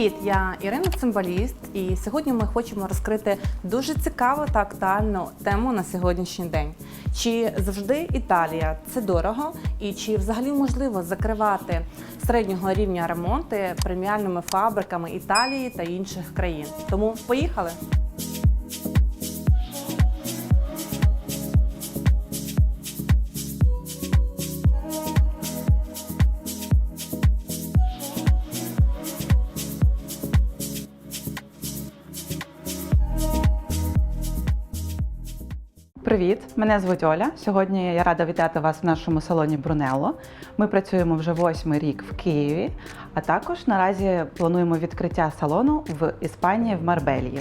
Привіт, я Ірина Цимбаліст, і сьогодні ми хочемо розкрити дуже цікаву та актуальну тему на сьогоднішній день. Чи завжди Італія це дорого, і чи взагалі можливо закривати середнього рівня ремонти преміальними фабриками Італії та інших країн? Тому поїхали! Привіт, мене звуть Оля. Сьогодні я рада вітати вас в нашому салоні Брунелло. Ми працюємо вже восьмий рік в Києві, а також наразі плануємо відкриття салону в Іспанії в Марбельї.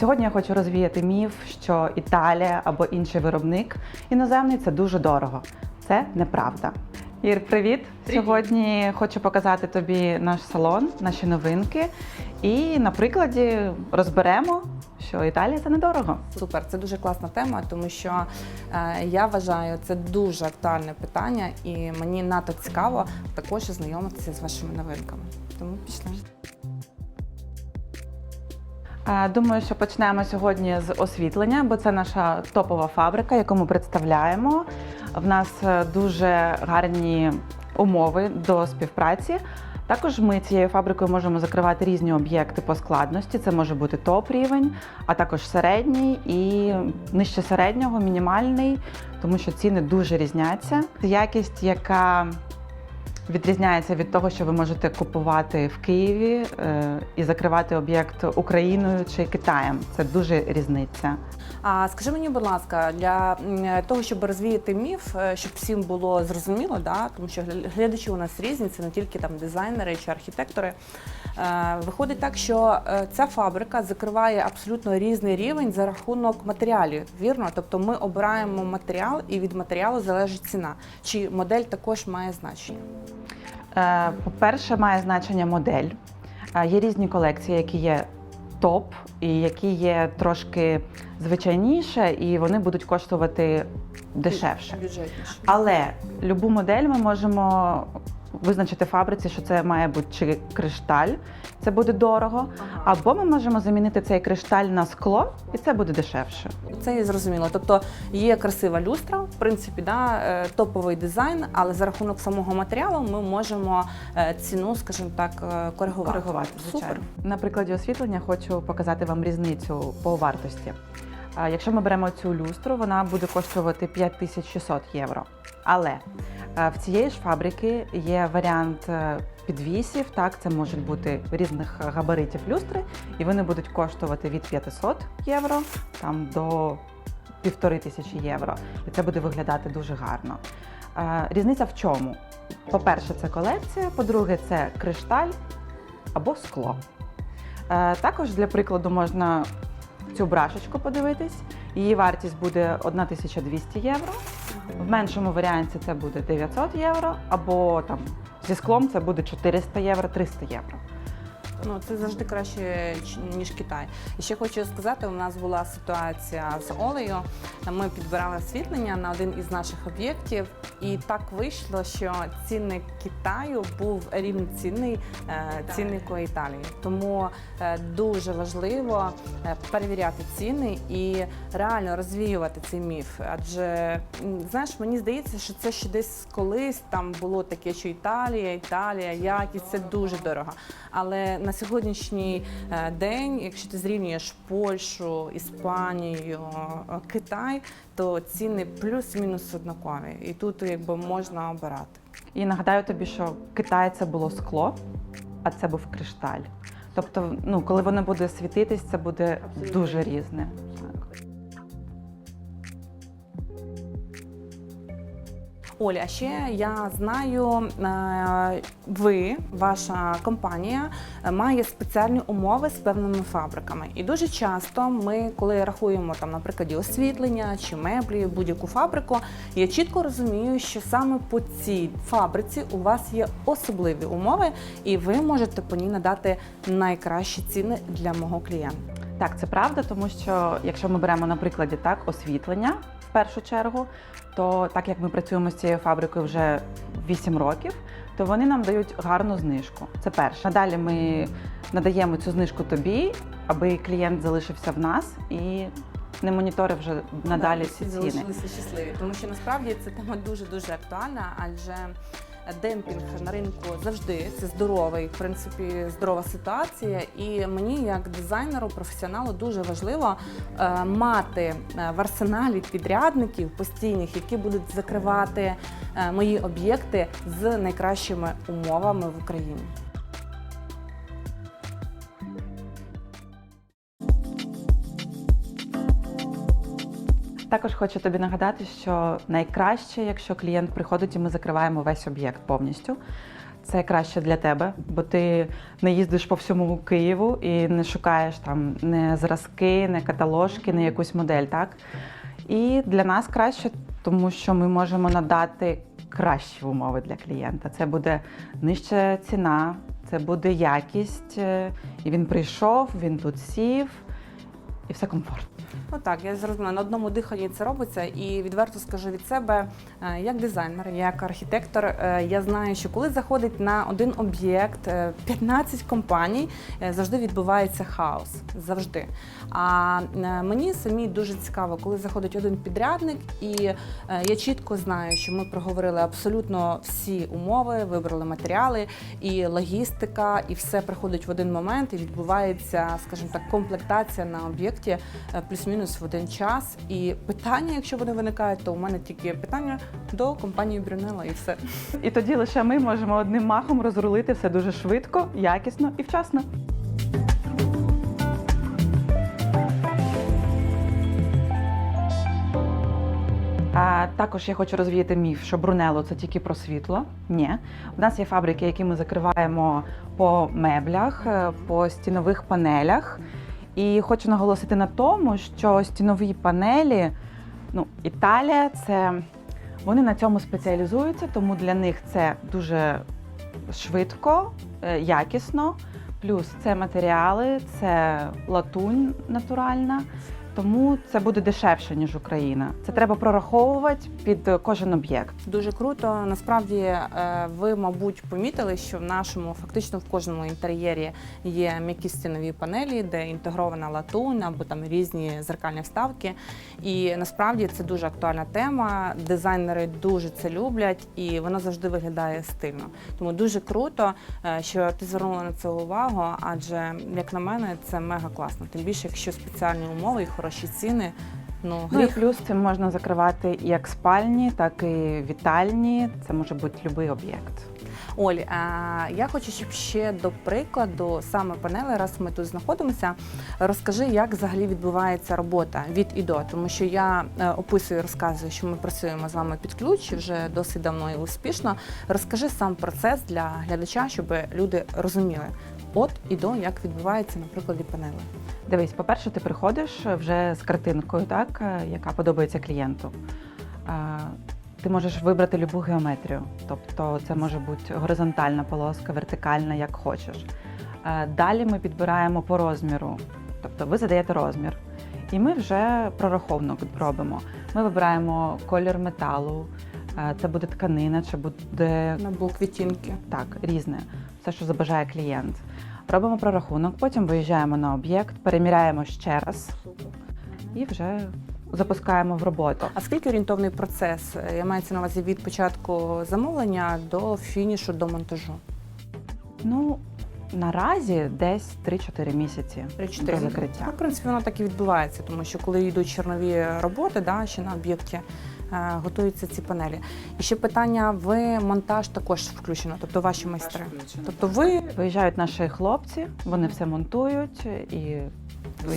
Сьогодні я хочу розвіяти міф, що Італія або інший виробник іноземний це дуже дорого. Це неправда. Ір, привіт! Привіт. Сьогодні хочу показати тобі наш салон, наші новинки. І на прикладі розберемо, що Італія це недорого. Супер, це дуже класна тема, тому що е, я вважаю це дуже актуальне питання, і мені надто цікаво також ознайомитися з вашими новинками. Тому пішли. Е, Думаю, що почнемо сьогодні з освітлення, бо це наша топова фабрика, яку ми представляємо. В нас е, дуже гарні умови до співпраці. Також ми цією фабрикою можемо закривати різні об'єкти по складності. Це може бути топ-рівень, а також середній і нижче середнього, мінімальний, тому що ціни дуже різняться. Якість, яка відрізняється від того, що ви можете купувати в Києві е, і закривати об'єкт Україною чи Китаєм. Це дуже різниця. А скажи мені, будь ласка, для того, щоб розвіяти міф, е, щоб всім було зрозуміло, да, тому що глядачі у нас різні, це не тільки там дизайнери чи архітектори. Е, Виходить так, що ця фабрика закриває абсолютно різний рівень за рахунок матеріалів. Вірно? Тобто ми обираємо матеріал, і від матеріалу залежить ціна. Чи модель також має значення? Е, По-перше, має значення модель. Е, Є різні колекції, які є топ, і які є трошки звичайніше, і вони будуть коштувати дешевше. Але Але любу модель ми можемо визначити фабриці, що це має бути чи кришталь, це буде дорого. Або ми можемо замінити цей кришталь на скло, і це буде дешевше. Це і зрозуміло. Тобто є красива люстра, в принципі, да, е, топовий дизайн, але за рахунок самого матеріалу ми можемо е, ціну, скажімо так, е, коригувати. Коригувати, звичайно. Супер. На прикладі освітлення хочу показати вам різницю по вартості. Якщо ми беремо цю люстру, вона буде коштувати 5600 євро. Але е, в цієї ж фабрики є варіант е, підвісів. Так, це можуть бути різних габаритів люстри, і вони будуть коштувати від 500 євро там до півтори тисячі євро. І це буде виглядати дуже гарно. Е, Різниця в чому? По-перше, це колекція, по-друге, це кришталь або скло. Також для прикладу можна цю брашечку подивитись. Її вартість буде 1200 євро. В меншому варіанті це буде 900 євро, або там зі склом це буде 400 євро, 300 євро. Ну це завжди краще ніж Китай. І ще хочу сказати, у нас була ситуація з Олею. Ми підбирали освітлення на один із наших об'єктів, і так вийшло, що цінник Китаю був рівноцінний е, ціннику Італії. Тому е, дуже важливо е, перевіряти ціни і реально розвіювати цей міф. Адже знаєш, мені здається, що це ще десь колись там було таке, що Італія, Італія, якість це дуже дорого. Але на сьогоднішній е, день, якщо ти зрівнюєш Польщу, Іспанію, е, Китай, то ціни плюс-мінус однакові. І тут якби можна обирати. І нагадаю тобі, що Китай це було скло, а це був кришталь. Тобто, ну, коли воно буде світитись, це буде Абсолютно. дуже різне. Оля, ще я знаю, е, ви, ваша компанія, е, має спеціальні умови з певними фабриками. І дуже часто ми, коли рахуємо там, наприклад, освітлення чи меблі, будь-яку фабрику, я чітко розумію, що саме по цій фабриці у вас є особливі умови, і ви можете по ній надати найкращі ціни для мого клієнта. Так, це правда, тому що якщо ми беремо на прикладі так освітлення в першу чергу, то так як ми працюємо з цією фабрикою вже 8 років, то вони нам дають гарну знижку. Це перше. Надалі ми надаємо цю знижку тобі, аби клієнт залишився в нас і не моніторив вже надалі ці всі ціни. залишилися щасливі, тому що насправді ця тема дуже дуже актуальна, адже демпінг на ринку завжди це здоровий, в принципі, здорова ситуація. І мені, як дизайнеру, професіоналу, дуже важливо е, мати е, в арсеналі підрядників постійних, які будуть закривати е, мої об'єкти з найкращими умовами в Україні. Також хочу тобі нагадати, що найкраще, якщо клієнт приходить і ми закриваємо весь об'єкт повністю. Це краще для тебе, бо ти не їздиш по всьому Києву і не шукаєш там не зразки, не каталожки, не якусь модель, так? І для нас краще, тому що ми можемо надати кращі умови для клієнта. Це буде нижча ціна, це буде якість. е, І він прийшов, він тут сів, і все комфортно. Ну так, я зрозуміла, на одному диханні це робиться, і відверто скажу від себе, е, як дизайнер, як архітектор, е, я знаю, що коли заходить на один об'єкт е, 15 компаній, е, завжди відбувається хаос. Завжди. А мені самі дуже цікаво, коли заходить один підрядник, і я чітко знаю, що ми проговорили абсолютно всі умови, вибрали матеріали, і логістика, і все приходить в один момент, і відбувається, скажімо так, комплектація на об'єкті е, плюс-мінус в один час. І питання, якщо вони виникають, то у мене тільки питання до компанії Брюнелла і все. І тоді лише ми можемо одним махом розрулити все дуже швидко, якісно і вчасно. А також я хочу розвіяти міф, що Брунело це тільки про світло. Ні, у нас є фабрики, які ми закриваємо по меблях, е, по стінових панелях. І хочу наголосити на тому, що стінові панелі, ну, Італія це вони на цьому спеціалізуються, тому для них це дуже швидко, е, якісно. Плюс це матеріали, це латунь натуральна, тому це буде дешевше, ніж Україна. Це треба прораховувати під кожен об'єкт. Дуже круто. Насправді, е, ви, мабуть, помітили, що в нашому фактично в кожному інтер'єрі є м'які стінові панелі, де інтегрована латунь або там різні зеркальні вставки. І насправді це дуже актуальна тема. Дизайнери дуже це люблять, і воно завжди виглядає стильно. Тому дуже круто, е, що ти звернула на це увагу, адже як на мене, це мега класно. Тим більше, якщо спеціальні умови і хороші ціни. Ну, Ну і плюс це можна закривати як спальні, так і вітальні. Це може бути будь-який об'єкт. Оль, а я хочу, щоб ще до прикладу саме панели, раз ми тут знаходимося, розкажи, як взагалі відбувається робота від і до, тому що я е, описую, розказую, що ми працюємо з вами під ключ вже досить давно і успішно. Розкажи сам процес для глядача, щоб люди розуміли. От і до, як відбувається на прикладі панели. Дивись, по-перше, ти приходиш вже з картинкою, так, е, яка подобається клієнту. Е, Ти можеш вибрати любу геометрію, тобто це може бути горизонтальна полоска, вертикальна, як хочеш. Е, Далі ми підбираємо по розміру, тобто ви задаєте розмір, і ми вже прораховник робимо. Ми вибираємо колір металу, е, це буде тканина, чи буде На блок відтінки. так, різне, все, що забажає клієнт. Робимо прорахунок, потім виїжджаємо на об'єкт, переміряємо ще раз і вже запускаємо в роботу. А скільки орієнтовний процес? Я маю на увазі від початку замовлення до фінішу до монтажу. Ну, наразі десь 3-4 місяці Три-чотири. до закриття. Ну, в принципі, воно так і відбувається, тому що коли йдуть чорнові роботи, да, ще на об'єкті готуються ці панелі. І ще питання: ви монтаж також включено, тобто ваші майстри. Тобто ви Виїжджають наші хлопці, вони все монтують і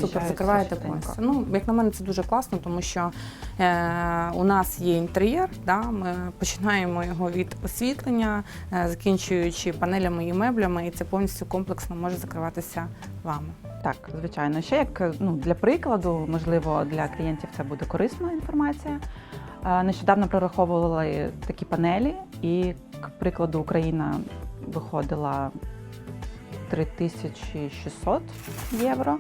супер закриваєте повністю. Ну, як на мене, це дуже класно, тому що е, у нас є інтер'єр, да, ми починаємо його від освітлення, е, закінчуючи панелями і меблями, і це повністю комплексно може закриватися вами. Так, звичайно. Ще як ну, для прикладу, можливо, для клієнтів це буде корисна інформація. Е, Нещодавно прораховували такі панелі, і, к прикладу, Україна виходила 3600 євро.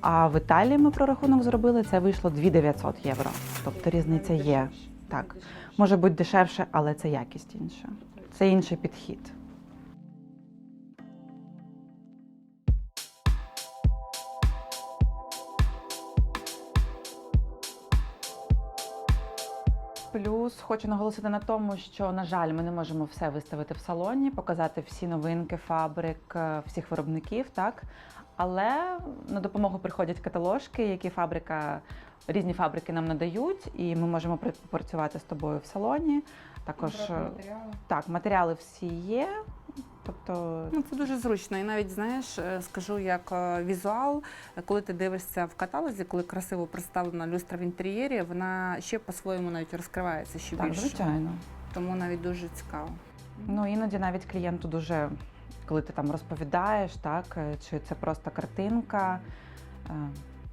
А в Італії ми прорахунок зробили, це вийшло 2900 євро. Тобто різниця є. Так, може бути дешевше, але це якість інша. це інший підхід. Плюс хочу наголосити на тому, що на жаль, ми не можемо все виставити в салоні, показати всі новинки фабрик, е, всіх виробників, так. Але на допомогу приходять каталожки, які фабрика, різні фабрики нам надають, і ми можемо працювати з тобою в салоні. Також матеріали. так, матеріали всі є. Тобто Ну, це дуже зручно. І навіть знаєш, е, скажу як е, візуал, коли ти дивишся в каталозі, коли красиво представлена люстра в інтер'єрі, вона ще по-своєму навіть розкривається ще так, більше. звичайно. Тому навіть дуже цікаво. Ну іноді навіть клієнту дуже, коли ти там розповідаєш, так е, чи це просто картинка,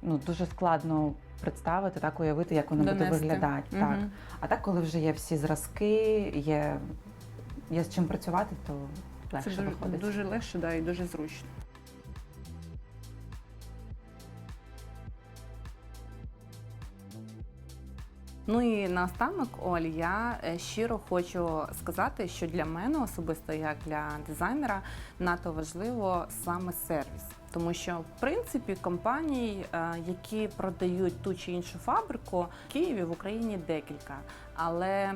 ну дуже складно представити, так уявити, як воно буде виглядати. Так. А так, коли вже є всі зразки, є, є з чим працювати, то Це легше дуже, виходить. дуже легше да, і дуже зручно. Ну і наостанок, Оль, я е, щиро хочу сказати, що для мене особисто, як для дизайнера, надто важливо саме сервіс. Тому що в принципі компаній, е, які продають ту чи іншу фабрику в Києві в Україні декілька. Але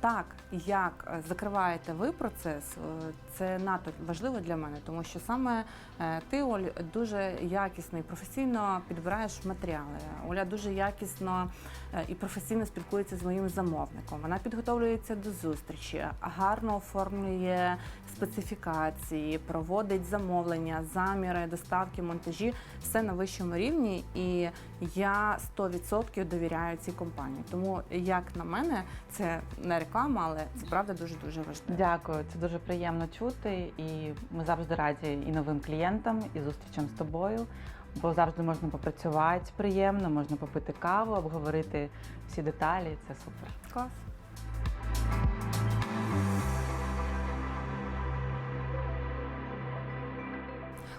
так, як е, закриваєте ви процес, е, це надто важливо для мене, тому що саме е, ти, Оль, дуже якісно і професійно підбираєш матеріали. Оля дуже якісно е, і професійно спілкується з моїм замовником. Вона підготовлюється до зустрічі, гарно оформлює специфікації, проводить замовлення, заміри, доставки, монтажі, все на вищому рівні. І я 100% довіряю цій компанії. Тому, як на мене, це не реклама, але це правда дуже дуже важливо. Дякую, це дуже приємно чути, і ми завжди раді і новим клієнтам, і зустрічам з тобою. Бо завжди можна попрацювати приємно, можна попити каву, обговорити всі деталі. Це супер. Клас.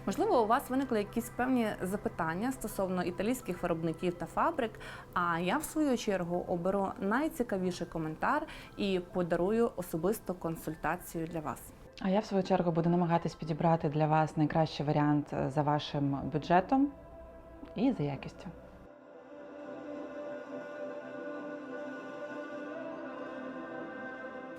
Можливо, у вас виникли якісь певні запитання стосовно італійських виробників та фабрик. А я в свою чергу оберу найцікавіший коментар і подарую особисту консультацію для вас. А я в свою чергу буду намагатись підібрати для вас найкращий варіант е, за вашим бюджетом і за якістю.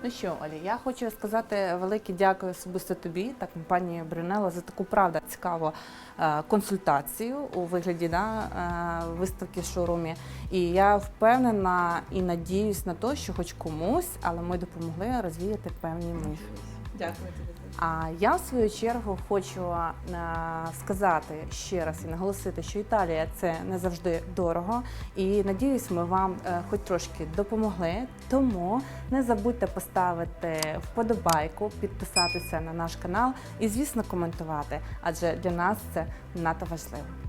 Ну що, Олі, я хочу сказати велике дякую особисто тобі та компанії Брюнела за таку правда цікаву е, консультацію у вигляді да, е, виставки в шоурумі. І я впевнена і надіюсь на те, що хоч комусь, але ми допомогли розвіяти певні міфи. Дякую тобі. А я в свою чергу хочу е, сказати ще раз і наголосити, що Італія це не завжди дорого. І надіюсь, ми вам е, хоч трошки допомогли. Тому не забудьте поставити вподобайку, підписатися на наш канал і, звісно, коментувати, адже для нас це надто важливо.